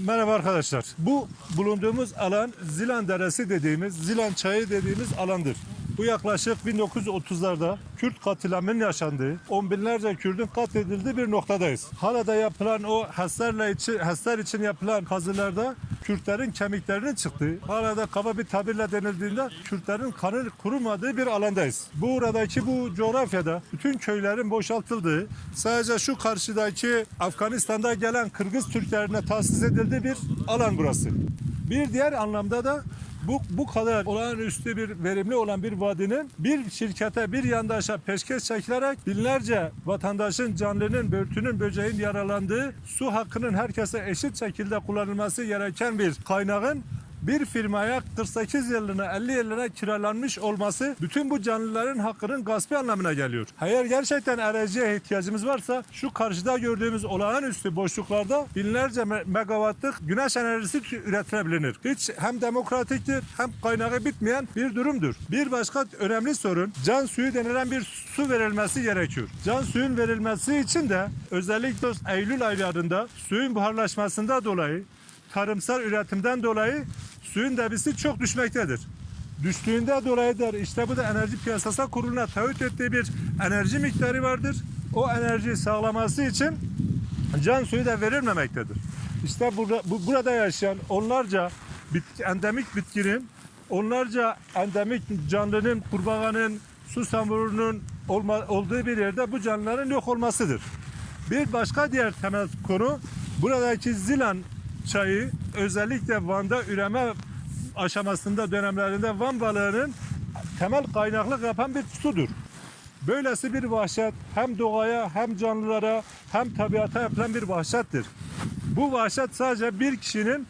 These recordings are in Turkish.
Merhaba arkadaşlar. Bu bulunduğumuz alan Zilan Deresi dediğimiz, Zilan Çayı dediğimiz alandır. Bu yaklaşık 1930'larda Kürt katilamının yaşandığı, on binlerce Kürt'ün katledildiği bir noktadayız. Hala da yapılan o HES'lerle için, HES'ler için yapılan kazılarda Kürtlerin kemiklerinin çıktığı, hala da kaba bir tabirle denildiğinde Kürtlerin kanı kurumadığı bir alandayız. Bu buradaki bu coğrafyada bütün köylerin boşaltıldığı, sadece şu karşıdaki Afganistan'da gelen Kırgız Türklerine tahsis edildiği bir alan burası. Bir diğer anlamda da bu, bu kadar olağanüstü bir verimli olan bir vadinin bir şirkete, bir yandaşa peşkeş çekilerek binlerce vatandaşın canlının, börtünün, böceğin yaralandığı su hakkının herkese eşit şekilde kullanılması gereken bir kaynağın bir firmaya 48 yılına 50 yılına kiralanmış olması bütün bu canlıların hakkının gaspı anlamına geliyor. Eğer gerçekten enerjiye ihtiyacımız varsa şu karşıda gördüğümüz olağanüstü boşluklarda binlerce me- megawattlık güneş enerjisi üretilebilir. Hiç hem demokratiktir hem kaynağı bitmeyen bir durumdur. Bir başka önemli sorun can suyu denilen bir su verilmesi gerekiyor. Can suyun verilmesi için de özellikle Eylül aylarında suyun buharlaşmasında dolayı tarımsal üretimden dolayı suyun debisi çok düşmektedir. Düştüğünde dolayıdır. İşte bu da enerji piyasası kuruluna taahhüt ettiği bir enerji miktarı vardır. O enerjiyi sağlaması için can suyu da verilmemektedir. İşte burada, bu, burada yaşayan onlarca bitki, endemik bitkinin, onlarca endemik canlının, kurbağanın, susamurunun olma, olduğu bir yerde bu canlıların yok olmasıdır. Bir başka diğer temel konu buradaki Zilan çayı özellikle Van'da üreme aşamasında dönemlerinde Van balığının temel kaynaklık yapan bir sudur. Böylesi bir vahşet hem doğaya hem canlılara hem tabiata yapılan bir vahşettir. Bu vahşet sadece bir kişinin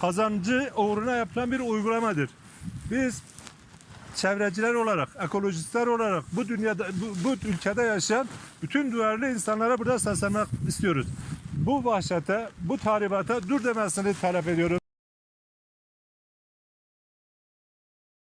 kazancı uğruna yapılan bir uygulamadır. Biz çevreciler olarak, ekolojistler olarak bu dünyada, bu, bu ülkede yaşayan bütün duyarlı insanlara burada seslenmek istiyoruz. Bu vahşete, bu tahribata dur demesini talep ediyoruz.